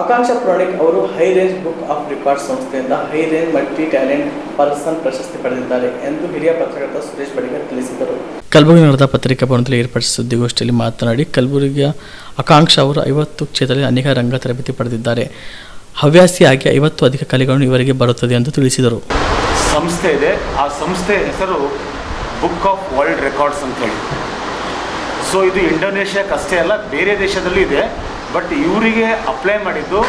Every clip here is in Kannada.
ಆಕಾಂಕ್ಷ ಪ್ರಾಣಿಕ್ ಅವರು high range book of record ಸಂಸ್ಥೆಯಿಂದ high range multi talent person ಪ್ರಶಸ್ತಿ ಪಡೆದಿದ್ದಾರೆ ಎಂದು ಹಿರಿಯ ಪತ್ರಕರ್ತ ಸುರೇಶ್ ಬಡಿಗರ್ ತಿಳಿಸಿದರು. ಕಲಬುರಗಿ ನಗರದ ಪತ್ರಿಕಾ ಭವನದಲ್ಲಿ ಏರ್ಪಡಿಸಿದ ಸುದ್ದಿಗೋಷ್ಠಿಯಲ್ಲಿ ಮಾತನಾಡಿ ಕಲಬುರಗಿಯ ಆಕಾಂಕ್ಷ ಅವರು ಐವತ್ತು ಕ್ಷೇತ್ರದಲ್ಲಿ ಅನೇಕ ರಂಗ ತರಬೇತಿ ಪಡೆದಿದ್ದಾರೆ. ಹವ್ಯಾಸಿಯಾಗಿ ಐವತ್ತು ಅಧಿಕ ಕಲೆಗಳನ್ನು ಇವರಿಗೆ ಬರುತ್ತದೆ ಎಂದು ತಿಳಿಸಿದರು. ಸಂಸ್ಥೆ ಇದೆ. ಆ ಸಂಸ್ಥೆ ಹೆಸರು ಬುಕ್ ಆಫ್ ವರ್ಲ್ಡ್ ರೆಕಾರ್ಡ್ಸ್ ಅಂತೇಳಿ. ಸೊ ಇದು ಇಂಡೋನೇಷ್ಯಾಕ್ಕೆ ಅಷ್ಟೇ ಅಲ್ಲ ಬೇರೆ ದೇಶದಲ್ಲೂ ಇದೆ. ಬಟ್ ಇವರಿಗೆ ಅಪ್ಲೈ ಮಾಡಿದ್ದು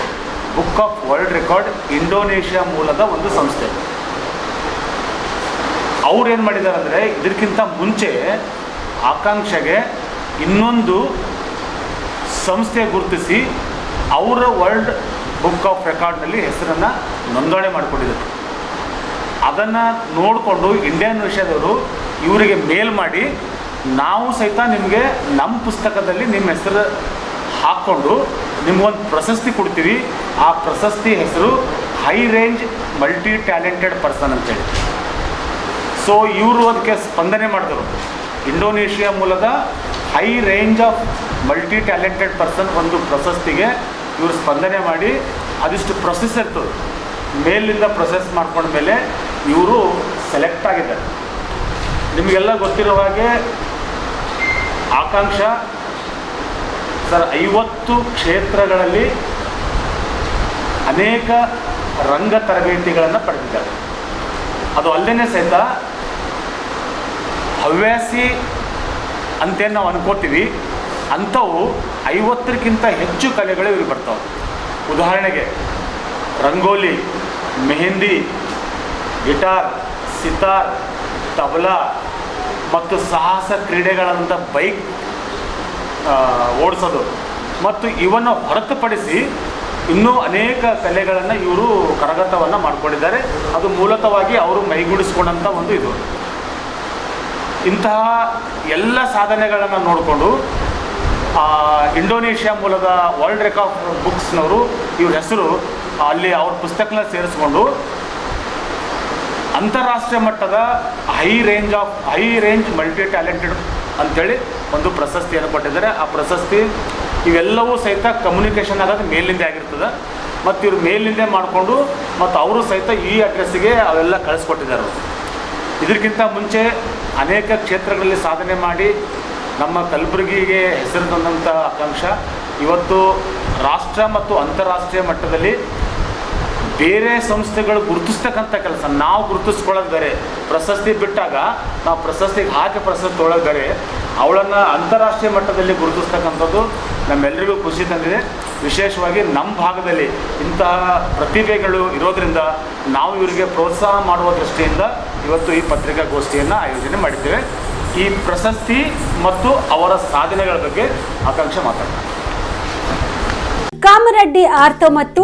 book of world record Indonesia ಮೂಲದ ಒಂದು ಸಂಸ್ಥೆ. ಅವ್ರು ಏನು ಮಾಡಿದ್ದಾರೆ ಅಂದರೆ ಇದಕ್ಕಿಂತ ಮುಂಚೆ ಆಕಾಂಕ್ಷೆಗೆ ಇನ್ನೊಂದು ಸಂಸ್ಥೆ ಗುರುತಿಸಿ ಅವರ ವರ್ಲ್ಡ್ ಬುಕ್ ಆಫ್ ರೆಕಾರ್ಡ್ನಲ್ಲಿ ಹೆಸರನ್ನು ನೋಂದಣಿ ಮಾಡಿಕೊಂಡಿದ್ದಾರೆ. ಅದನ್ನು ನೋಡಿಕೊಂಡು ಇಂಡಿಯನ್ ವಿಷಯದವರು ಇವರಿಗೆ ಮೇಲ್ ಮಾಡಿ ನಾವು ಸಹಿತ ನಿಮಗೆ ನಮ್ಮ ಪುಸ್ತಕದಲ್ಲಿ ನಿಮ್ಮ ಹೆಸರು ಹಾಕ್ಕೊಂಡು ನಿಮ್ಗೊಂದು ಪ್ರಶಸ್ತಿ ಕೊಡ್ತೀವಿ ಆ ಪ್ರಶಸ್ತಿ ಹೆಸರು high range multi talented person ಅಂತೇಳಿ. ಸೊ ಇವರು ಅದಕ್ಕೆ ಸ್ಪಂದನೆ ಮಾಡಿದರು. ಇಂಡೋನೇಷ್ಯಾ ಮೂಲದ high range of multi talented person ಒಂದು ಪ್ರಶಸ್ತಿಗೆ ಇವರು ಸ್ಪಂದನೆ ಮಾಡಿ ಅದಿಷ್ಟು ಪ್ರೊಸೆಸ್ ಇರ್ತದೆ. ಮೇಲಿಂದ ಪ್ರೊಸೆಸ್ ಮಾಡ್ಕೊಂಡ್ಮೇಲೆ ಇವರು ಸೆಲೆಕ್ಟ್ ಆಗಿದ್ದಾರೆ. ನಿಮಗೆಲ್ಲ ಗೊತ್ತಿರೋ ಹಾಗೆ ಆಕಾಂಕ್ಷ ಸರ್, ಐವತ್ತು ಕ್ಷೇತ್ರಗಳಲ್ಲಿ ಅನೇಕ ರಂಗ ತರಬೇತಿಗಳನ್ನು ಪಡೆದಿದ್ದಾರೆ. ಅದು ಅಲ್ಲದೇ ಸಹಿತ ಹವ್ಯಾಸಿ ಅಂತೇನು ನಾವು ಅನ್ಕೋತೀವಿ, ಅಂಥವು ಐವತ್ತಕ್ಕಿಂತ ಹೆಚ್ಚು ಕಲೆಗಳು ಇವ್ರಿಗೆ ಬರ್ತಾವೆ. ಉದಾಹರಣೆಗೆ ರಂಗೋಲಿ, ಮೆಹಂದಿ, ಗಿಟಾರ್, ಸಿತಾರ್, ತಬಲಾ ಮತ್ತು ಸಾಹಸ ಕ್ರೀಡೆಗಳಂಥ ಬೈಕ್ ಓಡಿಸೋದು. ಮತ್ತು ಇವನ್ನು ಹೊರತುಪಡಿಸಿ ಇನ್ನೂ ಅನೇಕ ಕಲೆಗಳನ್ನು ಇವರು ಕರಗತವನ್ನು ಮಾಡಿಕೊಂಡಿದ್ದಾರೆ. ಅದು ಮೂಲತವಾಗಿ ಅವರು ಮೈಗೂಡಿಸ್ಕೊಂಡಂಥ ಒಂದು ಇದು. ಇಂತಹ ಎಲ್ಲ ಸಾಧನೆಗಳನ್ನು ನೋಡಿಕೊಂಡು ಇಂಡೋನೇಷ್ಯಾ ಮೂಲದ ವರ್ಲ್ಡ್ ರೆಕಾರ್ಡ್ ಬುಕ್ಸ್ನವರು ಇವ್ರ ಹೆಸರು ಅಲ್ಲಿ ಅವ್ರ ಪುಸ್ತಕನ ಸೇರಿಸ್ಕೊಂಡು ಅಂತಾರಾಷ್ಟ್ರೀಯ ಮಟ್ಟದ high range of, high range multi talented ಅಂತೇಳಿ ಒಂದು ಪ್ರಶಸ್ತಿಯನ್ನು ಕೊಟ್ಟಿದ್ದಾರೆ. ಆ ಪ್ರಶಸ್ತಿ ಇವೆಲ್ಲವೂ ಸಹಿತ ಕಮ್ಯುನಿಕೇಷನ್ ಆಗೋದು ಮೇಲಿಂದ ಆಗಿರ್ತದೆ. ಮತ್ತು ಇವರು ಮೇಲಿಂದ ಮಾಡಿಕೊಂಡು ಮತ್ತು ಅವರು ಸಹಿತ ಈ ಅಡ್ರೆಸ್ಸಿಗೆ ಅವೆಲ್ಲ ಕಳಿಸ್ಕೊಟ್ಟಿದ್ದಾರೆ. ಇದಕ್ಕಿಂತ ಮುಂಚೆ ಅನೇಕ ಕ್ಷೇತ್ರಗಳಲ್ಲಿ ಸಾಧನೆ ಮಾಡಿ ನಮ್ಮ ಕಲಬುರಗಿಗೆ ಹೆಸರು ತಂದಂಥ ಆಕಾಂಕ್ಷ, ಇವತ್ತು ರಾಷ್ಟ್ರ ಮತ್ತು ಅಂತಾರಾಷ್ಟ್ರೀಯ ಮಟ್ಟದಲ್ಲಿ ಬೇರೆ ಸಂಸ್ಥೆಗಳು ಗುರುತಿಸ್ತಕ್ಕಂಥ ಕೆಲಸ. ನಾವು ಗುರುತಿಸ್ಕೊಳ್ಳೋದು ಬೇರೆ. ಪ್ರಶಸ್ತಿ ಬಿಟ್ಟಾಗ ನಾವು ಪ್ರಶಸ್ತಿಗೆ ಹಾಕಿ ಪ್ರಶಸ್ತಿ ತೊಗೊಳ್ಳೋದು ಬೇರೆ. ಅವಳನ್ನು ಅಂತಾರಾಷ್ಟ್ರೀಯ ಮಟ್ಟದಲ್ಲಿ ಗುರುತಿಸ್ತಕ್ಕಂಥದ್ದು ನಮ್ಮೆಲ್ಲರಿಗೂ ಖುಷಿ ತಂದಿದೆ. ವಿಶೇಷವಾಗಿ ನಮ್ಮ ಭಾಗದಲ್ಲಿ ಇಂತಹ ಪ್ರತಿಭೆಗಳು ಇರೋದರಿಂದ ನಾವು ಇವರಿಗೆ ಪ್ರೋತ್ಸಾಹ ಮಾಡುವ ದೃಷ್ಟಿಯಿಂದ ಇವತ್ತು ಈ ಪತ್ರಿಕಾಗೋಷ್ಠಿಯನ್ನು ಆಯೋಜನೆ ಮಾಡಿದ್ದೇವೆ. ಈ ಪ್ರಶಸ್ತಿ ಮತ್ತು ಅವರ ಸಾಧನೆಗಳ ಬಗ್ಗೆ ಆಕಾಂಕ್ಷೆ ಮಾತಾಡ್ತಾರೆ ಕಾಮರೆಡ್ಡಿ ಆರ್ತೋ ಮತ್ತು